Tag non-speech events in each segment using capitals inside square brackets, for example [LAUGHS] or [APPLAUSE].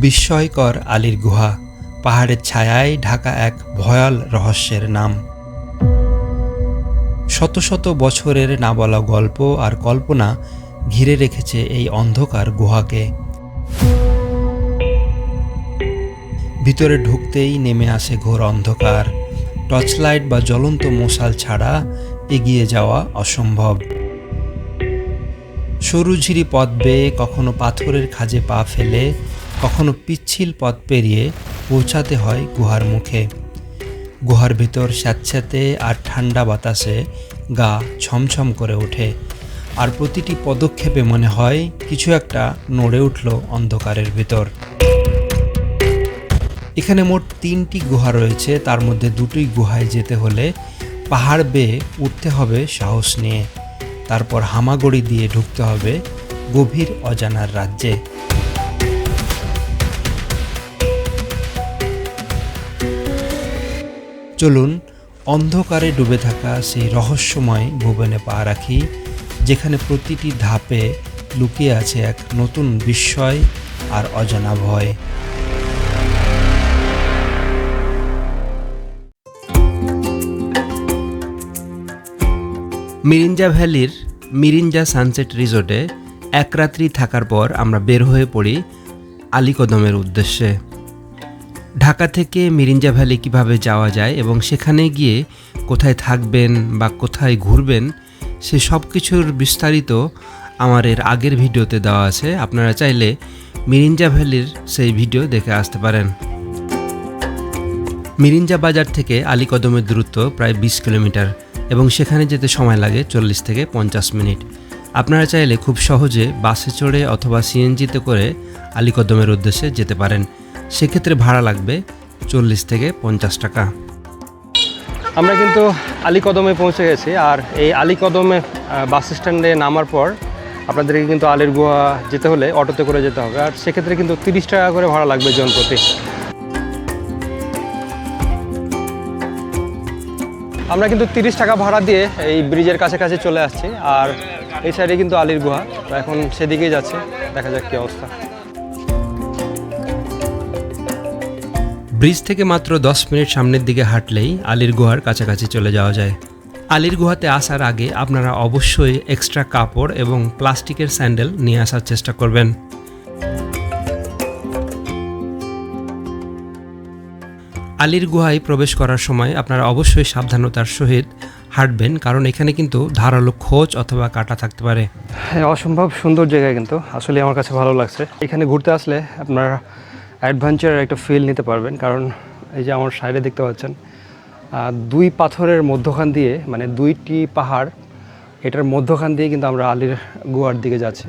বিস্ময়কর আলীর গুহা, পাহাড়ের ছায়ায় ঢাকা এক ভয়াল রহস্যের নাম। শত শত বছরের না বলা গল্প আর কল্পনা ঘিরে রেখেছে এই অন্ধকার গুহাকে। ভিতরে ঢুকতেই নেমে আসে ঘোর অন্ধকার। টর্চলাইট বা জ্বলন্ত মশাল ছাড়া এগিয়ে যাওয়া অসম্ভব। সরু ঝিরি পথ বেয়ে কখনো পাথরের খাজে পা ফেলে কখনো পিচ্ছিল পথ পেরিয়ে পৌঁছাতে হয় গুহার মুখে। গুহার ভিতর স্যাঁতস্যাঁতে আর ঠান্ডা বাতাসে গা ছমছম করে ওঠে। আর প্রতিটি পদক্ষেপে মনে হয় কিছু একটা নড়ে উঠল অন্ধকারের ভিতর। এখানে মোট তিনটি গুহা রয়েছে, তার মধ্যে দুটোই গুহায় যেতে হলে পাহাড় বেয়ে উঠতে হবে সাহস নিয়ে। তারপর হামাগড়ি দিয়ে ঢুকতে হবে গভীর অজানার রাজ্যে। চলুন অন্ধকারে ডুবে থাকা সেই রহস্যময় ভুবনে পা রাখি, যেখানে প্রতিটি ধাপে লুকিয়ে আছে এক নতুন বিস্ময় আর অজানা ভয়। মিরিঞ্জা ভ্যালির মিরিঞ্জা সানসেট রিসোর্টে এক রাত্রি থাকার পর আমরা বের হয়ে পড়ি আলীকদমের উদ্দেশ্যে। ঢাকা থেকে মিরিঞ্জা ভ্যালি কীভাবে যাওয়া যায় এবং সেখানে গিয়ে কোথায় থাকবেন বা কোথায় ঘুরবেন, সে সব কিছুর বিস্তারিত আমার এর আগের ভিডিওতে দেওয়া আছে। আপনারা চাইলে মিরিঞ্জা ভ্যালির সেই ভিডিও দেখে আসতে পারেন। মিরিঞ্জা বাজার থেকে আলীকদমের দূরত্ব প্রায় বিশ কিলোমিটার এবং সেখানে যেতে সময় লাগে চল্লিশ থেকে পঞ্চাশ মিনিট। আপনারা চাইলে খুব সহজে বাসে চড়ে অথবা সিএনজিতে করে আলীকদমের উদ্দেশ্যে যেতে পারেন। সেক্ষেত্রে ভাড়া লাগবে চল্লিশ থেকে পঞ্চাশ টাকা। আমরা কিন্তু আলীকদমে পৌঁছে গেছি আর এই আলীকদমে বাস স্ট্যান্ডে নামার পর আপনাদেরকে কিন্তু আলীর গুহা যেতে হলে অটোতে করে যেতে হবে। আর সেক্ষেত্রে কিন্তু তিরিশ টাকা করে ভাড়া লাগবে জন প্রতি। আমরা কিন্তু তিরিশ টাকা ভাড়া দিয়ে এই ব্রিজের কাছে কাছে চলে আসছি। আর এই সাইডে কিন্তু আলীর গুহা এখন সেদিকেই যাচ্ছে, দেখা যাক কী অবস্থা। ব্রিজ থেকে মাত্র দশ মিনিট সামনের দিকে হাঁটলেই আলির গুহার কাছাকাছি চলে যাওয়া যায়। আলীর গুহাতে আসার আগে আপনারা অবশ্যই এক্সট্রা কাপড় এবং প্লাস্টিকের স্যান্ডেল নিয়ে আসার চেষ্টা করবেন। আলীর গুহায় প্রবেশ করার সময় আপনারা অবশ্যই সাবধানতার সহিত হাঁটবেন, কারণ এখানে কিন্তু ধারালো খোঁজ অথবা কাটা থাকতে পারে। হ্যাঁ অসম্ভব সুন্দর জায়গা কিন্তু। আসলে আমার কাছে ভালো লাগছে। এখানে ঘুরতে আসলে আপনারা অ্যাডভেঞ্চারের একটা ফিল নিতে পারবেন। কারণ এই যে আমার সাইডে দেখতে পাচ্ছেন দুই পাথরের মধ্যখান দিয়ে মানে দুইটি পাহাড় এটার মধ্যখান দিয়ে কিন্তু আমরা আলির গুয়ার দিকে যাচ্ছি।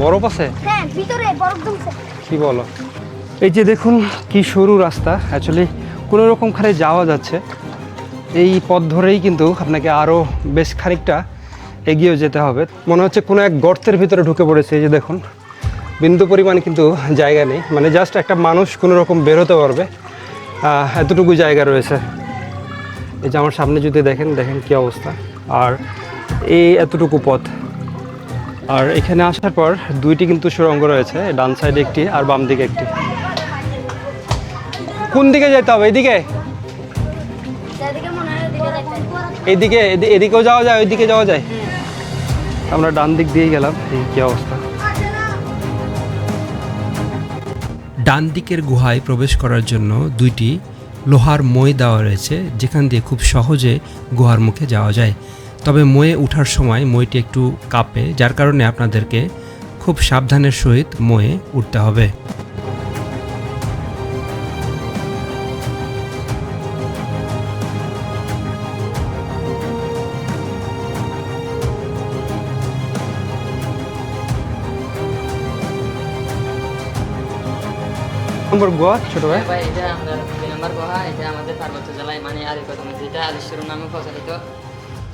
বরফ আছে হ্যাঁ কি বলো? এই যে দেখুন কি সরু রাস্তা। অ্যাকচুয়ালি কোনো রকমখানে যাওয়া যাচ্ছে। এই পথ ধরেই কিন্তু আপনাকে আরও বেশ খানিকটা এগিয়ে যেতে হবে। মনে হচ্ছে কোনো এক গর্তের ভিতরে ঢুকে পড়েছে এই যে দেখুন। বিন্দু পরিমাণ কিন্তু জায়গা নেই। মানে জাস্ট একটা মানুষ কোনো রকম বেরোতে পারবে। এতটুকু জায়গা রয়েছে। এই যে আমার সামনে যদি দেখেন দেখেন কি অবস্থা। আর এই এতটুকু পথ। আর এখানে আসার পর দুইটি কিন্তু সুড়ঙ্গ রয়েছে ডান সাইডে একটি আর বাম দিকে একটি। কোন দিকে যেতে হবে? এদিকে? এদিকে হয় এদিকেও যাওয়া যায় ওইদিকে যাওয়া যায়? আমরা ডান দিক দিয়েই গেলাম। এই কি অবস্থা? ডান দিকের গুহায় প্রবেশ করার জন্য দুইটি লোহার মই দেওয়া রয়েছে, যেখান দিয়ে খুব সহজে গুহার মুখে যাওয়া যায়। তবে ময়ে ওঠার সময় মইটি একটু কাঁপে, যার কারণে আপনাদেরকে খুব সাবধানের সহিত ময়ে উঠতে হবে। নম্বর গোয়া ছোট ভাই? ভাই এটা আমাদের দুই নম্বর গুহা এটা আমাদের পার্বত্য জেলায় মানে আলিকদম যেটা আলিশ্বর নামে প্রচলিত।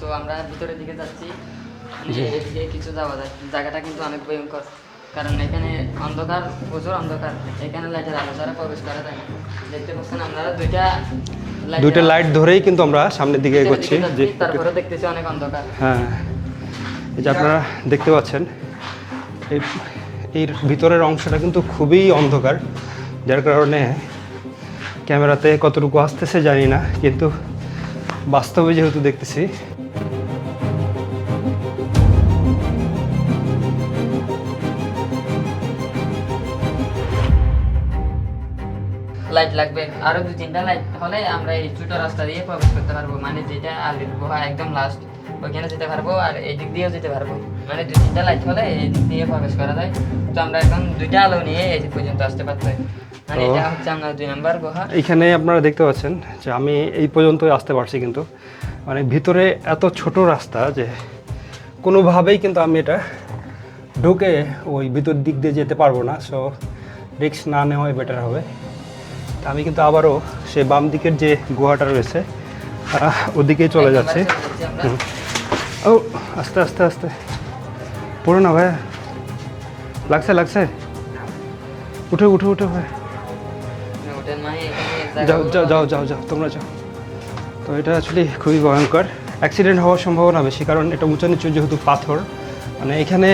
তো আমরা ভিতরের দিকে যাচ্ছি। এদিকে কিছু যাওয়া যায়। জায়গাটা কিন্তু অনেক ভয়ঙ্কর। কারণ এখানে অন্ধকার প্রচুর অন্ধকার। এখানে লাইটের আলো ছাড়া প্রবেশ করা যায় না। দেখতে পাচ্ছেন আপনারা দুইটা দুইটা লাইট ধরেই কিন্তু আমরা সামনের দিকে এগোচ্ছি। তারপরে দেখতেছি অনেক অন্ধকার। হ্যাঁ। এই যে আপনারা দেখতে পাচ্ছেন এই এর ভিতরের অংশটা কিন্তু খুবই অন্ধকার। যার কারণে ক্যামেরাতে কতটুকু আসতেছে জানি না, কিন্তু বাস্তবে যেহেতু দেখতেছি। লাইট লাগবে। আরও দু তিনটা লাইট হলে আমরা এই ছোট রাস্তা দিয়ে প্রবেশ করতে পারব। মানে যেটা আলির গুহা একদম লাস্ট ওইখানে যেতে পারব আর এই দিক দিয়েও যেতে পারব। মানে দুই তিনটা লাইট হলে এই দিক দিয়ে প্রবেশ করা যায়। তো আমরা এখন দুইটা আলো নিয়ে এই পর্যন্ত আসতে পারতাম এইখানে আপনারা দেখতে পাচ্ছেন যে আমি এই পর্যন্তই আসতে পারছি কিন্তু। মানে ভিতরে এত ছোট রাস্তা যে কোনোভাবেই কিন্তু আমি এটা ঢুকে ওই ভিতর দিক দিয়ে যেতে পারব না। সো রিক্স না নেওয়াই বেটার হবে। তা আমি কিন্তু আবারও সে বাম দিকের যে গুহাটা রয়েছে ওদিকেই চলে যাচ্ছে। ও আস্তে আস্তে আস্তে। পড়ো না ভাইয়া। লাগছে লাগছে। উঠে উঠে উঠে ভাই এখানে যাও জায়গাগুলো যাও যাও যাও যাও তোমরা যাও। তো এটা অ্যাকচুয়ালি খুবই ভয়ঙ্কর। অ্যাক্সিডেন্ট হওয়ার সম্ভাবনা বেশি, কারণ এটা উঁচু নিচু যেহেতু পাথর। মানে এখানে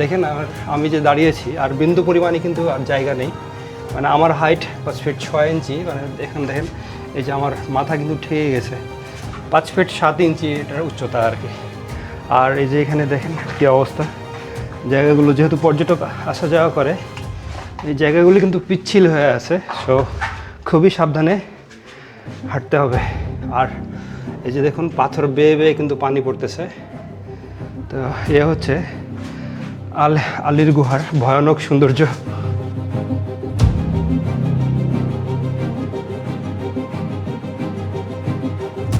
দেখেন আর আমি যে দাঁড়িয়েছি, আর বিন্দু পরিমাণে কিন্তু আর জায়গা নেই। মানে আমার হাইট পাঁচ ফিট ছয় ইঞ্চি মানে এখানে দেখেন, এই যে আমার মাথা কিন্তু ঠেকে গেছে। পাঁচ ফিট সাত ইঞ্চি এটার উচ্চতা আর কি। আর এই যে এখানে দেখেন কী অবস্থা। জায়গাগুলো যেহেতু পর্যটক আসা যাওয়া করে এই জায়গাগুলি কিন্তু পিচ্ছিল হয়ে আছে সো খুবই সাবধানে হাঁটতে হবে। আর এই যে দেখুন, পাথর বেয়ে বেয়ে কিন্তু পানি পড়তেছে। তো এ হচ্ছে আল আলির গুহার ভয়ানক সৌন্দর্য।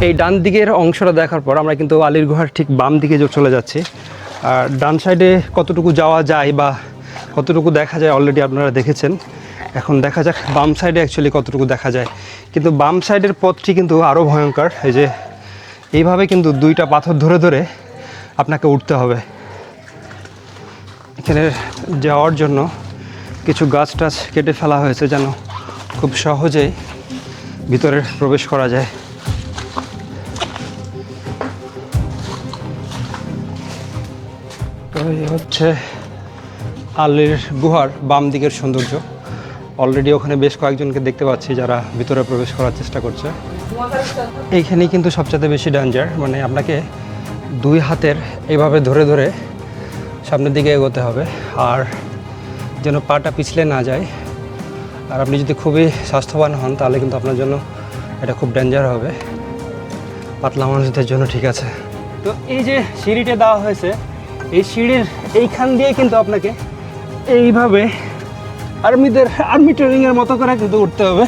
এই ডান দিকের অংশটা দেখার পর আমরা কিন্তু আলির গুহার ঠিক বাম দিকে চলে যাচ্ছি, আর ডান সাইডে কতটুকু যাওয়া যায় বা কতটুকু দেখা যায় অলরেডি আপনারা দেখেছেন। এখন দেখা যাক বাম সাইডে অ্যাকচুয়ালি কতটুকু দেখা যায়। কিন্তু বাম সাইডের পথটি কিন্তু আরও ভয়ঙ্কর। এই যে, এইভাবে কিন্তু দুইটা পাথর ধরে ধরে আপনাকে উঠতে হবে। এখানে যাওয়ার জন্য কিছু গাছ টাছ কেটে ফেলা হয়েছে যেন খুব সহজেই ভিতরে প্রবেশ করা যায়। তো এই হচ্ছে আলের গুহার বাম দিকের সৌন্দর্য। অলরেডি ওখানে বেশ কয়েকজনকে দেখতে পাচ্ছি যারা ভিতরে প্রবেশ করার চেষ্টা করছে। এইখানেই কিন্তু সবচেয়ে বেশি ডেঞ্জার মানে আপনাকে দুই হাতের এইভাবে ধরে ধরে সামনের দিকে এগোতে হবে। আর যেন পাটা পিছলে না যায়। আর আপনি যদি খুবই স্বাস্থ্যবান হন, তাহলে কিন্তু আপনার জন্য এটা খুব ডেঞ্জার হবে। পাতলা মানুষদের জন্য ঠিক আছে। তো এই যে সিঁড়িটা দেওয়া হয়েছে, এই সিঁড়ির এইখান দিয়ে কিন্তু আপনাকে এইভাবে আর্মিদের আর্মি ট্রেনিংয়ের মতো করে কিন্তু উঠতে হবে।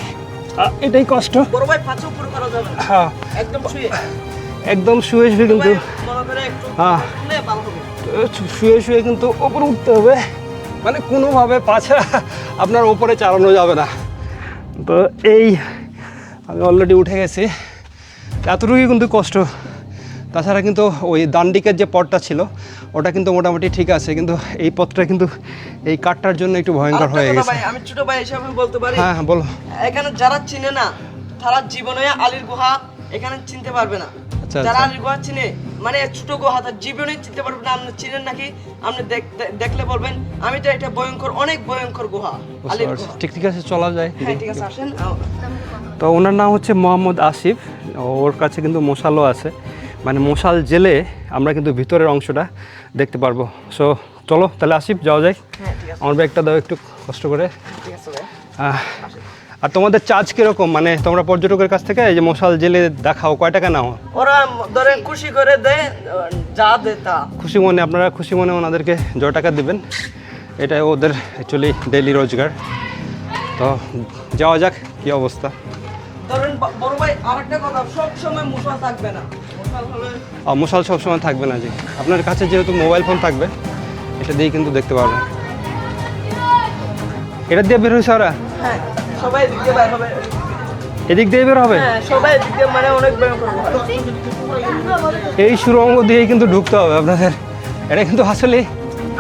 এটাই কষ্ট। হ্যাঁ। একদম শুয়ে। শুয়ে কিন্তু হ্যাঁ। শুয়ে শুয়ে কিন্তু ওপরে উঠতে হবে। মানে কোনোভাবে পাছা আপনার ওপরে চালানো যাবে না। তো এই আমি অলরেডি উঠে গেছি। এতটুকুই কিন্তু কষ্ট। তাছাড়া কিন্তু ওই দান্ডিকের যে পথটা ছিল ওটা কিন্তু মোটামুটি ঠিক আছে কিন্তু এই পথটা কিন্তু এই কাঠটার জন্য একটু ভয়ঙ্কর হয়ে গেছে। আমি ছোট ভাই হিসাবে বলতে পারি হ্যাঁ হ্যাঁ বলো। এখানে যারা চিনে না তারা জীবনে আলীর গুহা এখানে চিনতে পারবে না। আচ্ছা, যারা আচ্ছা। আলীর গুহা চিনে মানে ছোট গুহা তার জীবনে চিনতে পারবে না আপনি চিনেন নাকি আপনি দেখ- দেখলে বলবেন আমি তো এটা ভয়ঙ্কর অনেক ভয়ঙ্কর গুহা আলীর গুহা। ঠিক ঠিক আছে চলা যায়। হ্যাঁ ঠিক আছে আসেন। তো ওনার নাম হচ্ছে মোহাম্মদ আসিফ ওর কাছে কিন্তু মশালও আছে। মানে মশাল জেলে আমরা কিন্তু ভিতরের অংশটা দেখতে পারব। সো চলো তাহলে আসিফ যাওয়া যায় হ্যাঁ আমার ব্যাগটা দাও একটু কষ্ট করে। আর তোমাদের চার্জ কীরকম? মানে তোমরা পর্যটকের কাছ থেকে এই যে মশাল জেলে দেখাও কয় টাকা নাও? ওরা ধরেন খুশি করে দেয় যা দে তা। খুশি মনে আপনারা খুশি মনে ওনাদেরকে জয় টাকা দেবেন। এটা ওদের অ্যাকচুয়ালি ডেইলি রোজগার। তো যাওয়া যাক কী অবস্থা। ধরেন বড় ভাই আরেকটা কথা সব সময় মশা থাকবে না। মশাল সবসময় থাকবে না জি। আপনার কাছে যেহেতু মোবাইল ফোন থাকবে এটা দিয়ে কিন্তু দেখতে পারবেন। এটা দিয়ে বের হয়েছে ওরা? হ্যাঁ সবাই এদিক দিয়ে বের হবে। এদিক দিয়ে বের হবে? হ্যাঁ সবাই এদিক দিয়ে মানে। এই সুরঙ্গ দিয়েই কিন্তু ঢুকতে হবে আপনাদের। এটা কিন্তু আসলে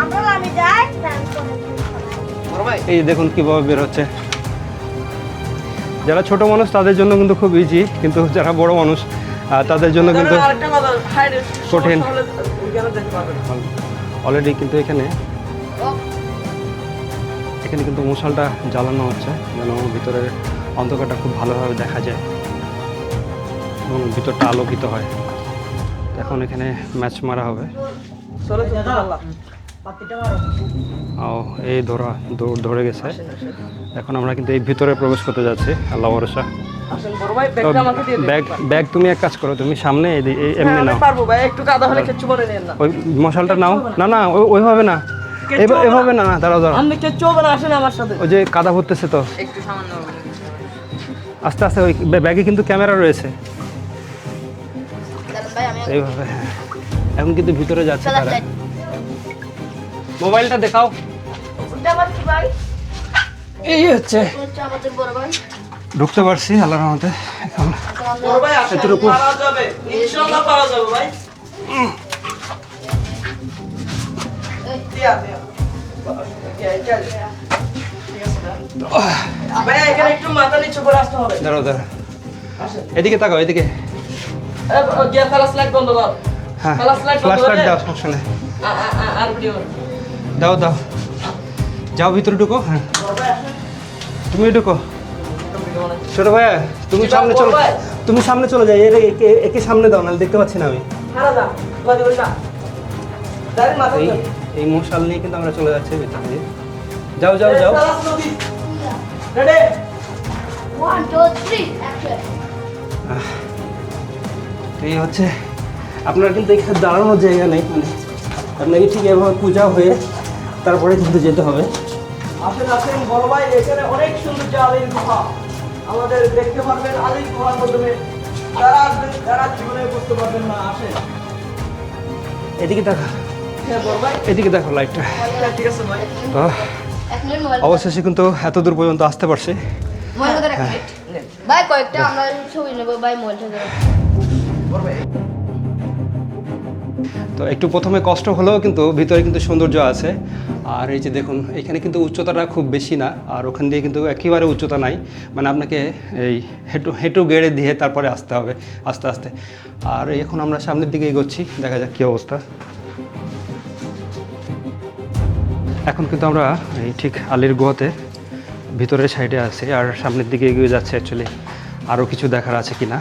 আমরা আমি যাই তারপরে বড় এই দেখুন কীভাবে বের হচ্ছে। যারা ছোট মানুষ তাদের জন্য কিন্তু খুব ইজি কিন্তু যারা বড় মানুষ তাদের জন্য কিন্তু কঠিন। অলরেডি কিন্তু এখানে এখানে কিন্তু মশালটা জ্বালানো হচ্ছে যেন ভিতরের অন্ধকারটা খুব ভালোভাবে দেখা যায় এবং ভিতরটা আলোকিত হয়। এখন এখানে ম্যাচ মারা হবে। ও এই ধরা দৌড় ধরে গেছে। এখন আমরা কিন্তু এই ভিতরে প্রবেশ করতে যাচ্ছি আল্লাহ ভরসা। ব্যাগ ব্যাগ তুমি এক কাজ করো তুমি সামনে হ্যাঁ, এমনি নাও। পারব ভাই একটু কাদা হলে কিচ্ছু নেন না। ওই মশালটা নাও। না। না ওই- ওইভাবে না। এভা- এভাবে না না দাঁড়াও দাঁড়াও। আমার সাথে। ওই যে কাদা ভরতেছে তো। একটু সামান্য আস্তে আস্তে ওই ব্যাগে কিন্তু ক্যামেরা রয়েছে। এইভাবে হ্যাঁ। এখন কিন্তু ভিতরে যাচ্ছে তারা। মোবাইলটা দেখাও। এই হচ্ছে। ঢুকতে পারছি আল্লাহর রহমতে এখন। এতটুকু। এদিকে তাকাও এদিকে। হ্যাঁ ফ্ল্যাশ লাইট দাও সমস্যা নেই আর ভিডিও দাও দাও। যাও ভিতরে ঢুকো হ্যাঁ। তুমি ঢুকো। ছোট ভাইয়া তুমি সামনে চলো। তুমি সামনে চলে যাও এর একে সামনে দাও নাহলে দেখতে পাচ্ছি না আমি। এই এই মশাল নিয়ে কিন্তু আমরা চলে যাচ্ছি ভিতরে দিয়ে। যাও যাও যাও। এই হচ্ছে আপনার কিন্তু এখানে দাঁড়ানোর জায়গা নেই মানে আপনাকে ঠিক এভাবে পূজা হয়ে তারপরে কিন্তু যেতে হবে। আসেন আসেন বড় ভাই এখানে অনেক সুন্দর যে আলীর গুহা। আমাদের দেখতে পারবেন আলীর গুহার মাধ্যমে যারা আসবেন যারা জীবনে বুঝতে পারবেন না আসেন। এদিকে দেখা। হ্যাঁ এদিকে দেখো লাইটটা হ্যাঁ, ঠিক আছে ভাই। তো এক মিনিট মোবাইল অবশেষে কিন্তু এত দূর পর্যন্ত আসতে পারছি। মোবাইল কোথায় এক মিনিট। ভাই কয়েকটা আমরা ছবি নেব ভাই মোবাইলটা দেবো বড় ভাই। তো একটু প্রথমে কষ্ট হলেও কিন্তু ভিতরে কিন্তু সৌন্দর্য আছে। আর এই যে দেখুন এখানে কিন্তু উচ্চতাটা খুব বেশি না আর ওখান দিয়ে কিন্তু একেবারে উচ্চতা নাই। মানে আপনাকে এই হেঁটু হেঁটু গেড়ে দিয়ে তারপরে আসতে হবে আস্তে আস্তে। আর এখন আমরা সামনের দিকে এগোচ্ছি দেখা যাক কী অবস্থা। এখন কিন্তু আমরা এই ঠিক আলির গুহাতে ভিতরের সাইডে আছি আর সামনের দিকে এগিয়ে যাচ্ছে অ্যাকচুয়ালি আরও কিছু দেখার আছে কি না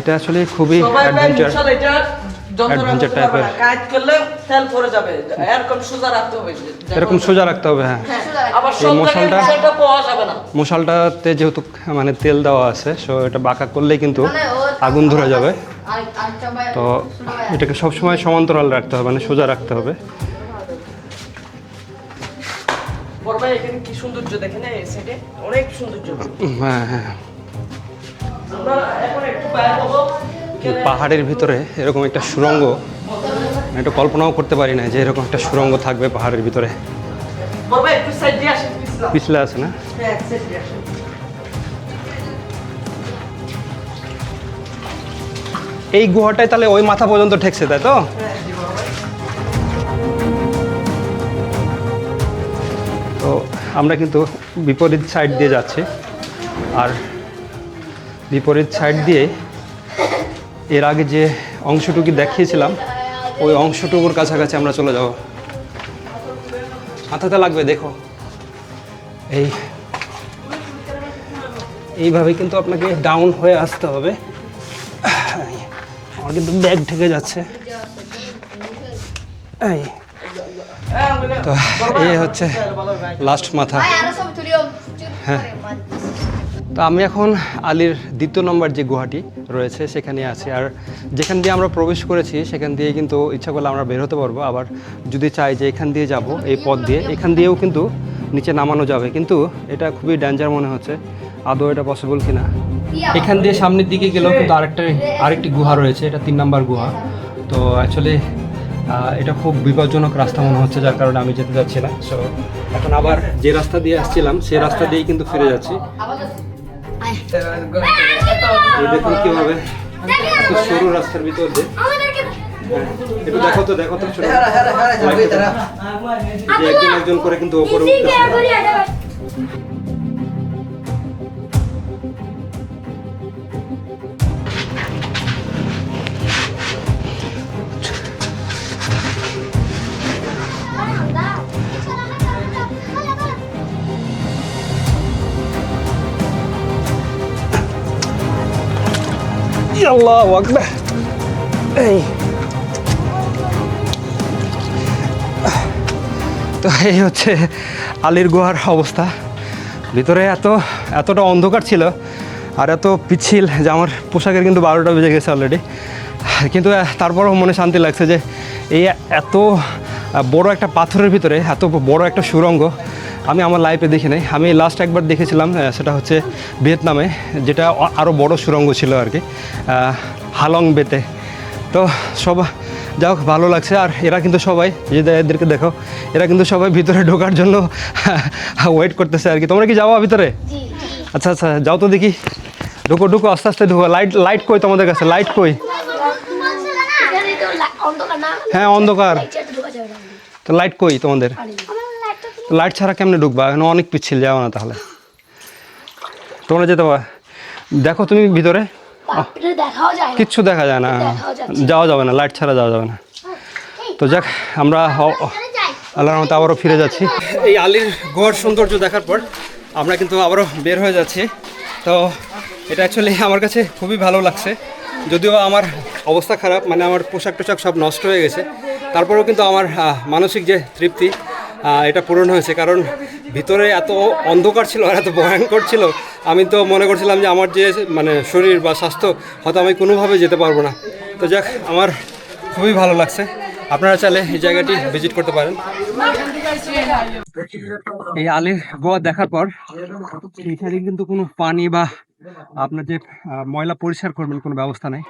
এটা আসলে খুবই ভাই অ্যাডভেঞ্চার কাজ করলে তেল পড়ে যাবে। এরকম সোজা রাখতে হবে এরকম সোজা রাখতে হবে হ্যাঁ। হ্যাঁ, আবার মশালটা- মশালটা পাওয়া যাবে না। মশালটাতে যেহেতু মানে তেল দেওয়া আছে সো এটা বাঁকা করলেই কিন্তু আগুন ধরে যাবে। তো এটাকে সবসময় সমান্তরাল রাখতে হবে মানে সোজা রাখতে হবে। এখানে কি সৌন্দর্য দেখেন এই সাইডে অনেক সৌন্দর্য। হ্যাঁ হ্যাঁ। আমরা এখন একটু বাইরে হব এই পাহাড়ের ভিতরে এরকম একটা সুড়ঙ্গ আমি একটু কল্পনাও করতে পারি না যে এরকম একটা সুড়ঙ্গ থাকবে পাহাড়ের ভিতরে। পিছলা। আছে না? হ্যাঁ এই গুহাটাই তাহলে ওই মাথা পর্যন্ত ঠেকছে তাই তো? হ্যাঁ। তো আমরা কিন্তু বিপরীত সাইড দিয়ে যাচ্ছি। আর বিপরীত সাইড দিয়ে এর আগে যে অংশটুকু দেখিয়েছিলাম ওই অংশটুকুর কাছাকাছি আমরা চলে যাব। মাথাতে লাগবে দেখো। এই এইভাবে কিন্তু আপনাকে ডাউন হয়ে আসতে হবে। আমার কিন্তু ব্যাগ ঠেকে যাচ্ছে। এই তো এই হচ্ছে লাস্ট মাথা। হ্যাঁ। তো আমি এখন আলীর দ্বিতীয় নম্বর যে গুহাটি রয়েছে, সেখানে আছি। আর যেখান দিয়ে আমরা প্রবেশ করেছি, সেখান দিয়ে কিন্তু ইচ্ছা করলে আমরা বের হতে পারব। আবার যদি চাই যে এখান দিয়ে যাব, এই পথ দিয়ে, এখান দিয়েও কিন্তু নিচে নামানো যাবে। কিন্তু এটা খুবই ডেঞ্জার মনে হচ্ছে। আদৌ এটা পসিবল কিনা? এখান দিয়ে সামনের দিকে গেলেও কিন্তু আরেকটা, আরেকটি গুহা রয়েছে। এটা তিন নম্বর গুহা। তো অ্যাকচুয়ালি এটা খুব বিপজ্জনক রাস্তা মনে হচ্ছে, যার কারণে আমি যেতে যাচ্ছি না। সো এখন আবার যে রাস্তা দিয়ে আসছিলাম, সেই রাস্তা দিয়েই কিন্তু ফিরে যাচ্ছি। দেখুন কীভাবে সরু রাস্তার ভিতর দিয়ে। হ্যাঁ, একটু দেখো তো দেখো তো হ্যাঁ হ্যাঁ হ্যাঁ একজন একজন করে কিন্তু ওপরে ইজি আল্লাহ আকবার এই তো এই হচ্ছে আলির গুহার অবস্থা। ভিতরে এত, এতটা অন্ধকার ছিল আর এত পিছিল যে আমার পোশাকের কিন্তু বারোটা বেজে গেছে অলরেডি কিন্তু তারপরও মনে শান্তি লাগছে যে এই এত বড় একটা পাথরের ভিতরে, এত বড় একটা সুরঙ্গ আমি আমার লাইফে দেখি নাই। আমি লাস্ট একবার দেখেছিলাম সেটা হচ্ছে ভিয়েতনামে যেটা আরও বড় সুরঙ্গ ছিল আর কি হালং বেতে তো সব যা হোক ভালো লাগছে। আর এরা কিন্তু সবাই যে এদেরকে দেখো এরা কিন্তু সবাই ভিতরে ঢোকার জন্য [LAUGHS] ওয়েট করতেছে আর কি। তোমরা কি যাওয়া ভিতরে? আচ্ছা আচ্ছা যাও তো দেখি। ঢুকো ঢুকো আস্তে আস্তে ঢুকো। লাইট লাইট কই তোমাদের কাছে? লাইট কই? হ্যাঁ অন্ধকার। তো লাইট কই তোমাদের? লাইট ছাড়া কেমনে ঢুকবা? এখানে অনেক পিচ্ছিল যাও না তাহলে। তোমরা যেতে পারো। দেখো তুমি ভিতরে। কিচ্ছু দেখা যায় না। যাওয়া যাবে না লাইট ছাড়া যাওয়া যাবে না। তো যাক আমরা যাই। আল্লাহর রহমতে আবারও ফিরে যাচ্ছি। এই আলির গুহার সৌন্দর্য দেখার পর আমরা কিন্তু আবারও বের হয়ে যাচ্ছি। তো এটা অ্যাকচুয়ালি আমার কাছে খুবই ভালো লাগছে। যদিও আমার অবস্থা খারাপ মানে আমার পোশাক টোশাক সব নষ্ট হয়ে গেছে। তারপরেও কিন্তু আমার মানসিক যে তৃপ্তি এটা পূরণ হয়েছে। কারণ ভিতরে এত অন্ধকার ছিল আর এত ভয়ঙ্কর ছিল, আমি তো মনে করছিলাম যে আমার যে মানে শরীর বা স্বাস্থ্য, হয়তো আমি কোনোভাবে যেতে পারব না। তো যাক, আমার খুবই ভালো লাগছে। আপনারা চাইলে এই জায়গাটি ভিজিট করতে পারেন। এই আলির গোয়া দেখার পর এখানে কিন্তু কোনো পানি বা আপনার যে ময়লা পরিষ্কার করবেন কোনো ব্যবস্থা নেই।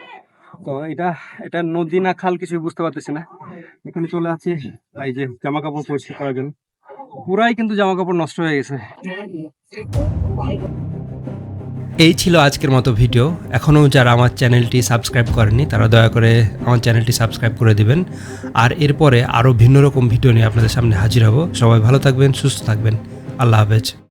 তো এটা এটা নদী না খাল কিছুই বুঝতে পারতেছি না। এখানে চলে আছি এই যে জামা কাপড় পরিষ্কার করার জন্য। পুরাই কিন্তু জামা কাপড় নষ্ট হয়ে গেছে। এই ছিল আজকের মতো ভিডিও। এখনও যারা আমার চ্যানেলটি সাবস্ক্রাইব করেনি তারা দয়া করে আমার চ্যানেলটি সাবস্ক্রাইব করে দিবেন। আর এরপরে আরও ভিন্ন রকম ভিডিও নিয়ে আপনাদের সামনে হাজির হব। সবাই ভালো থাকবেন, সুস্থ থাকবেন। আল্লাহ হাফেজ।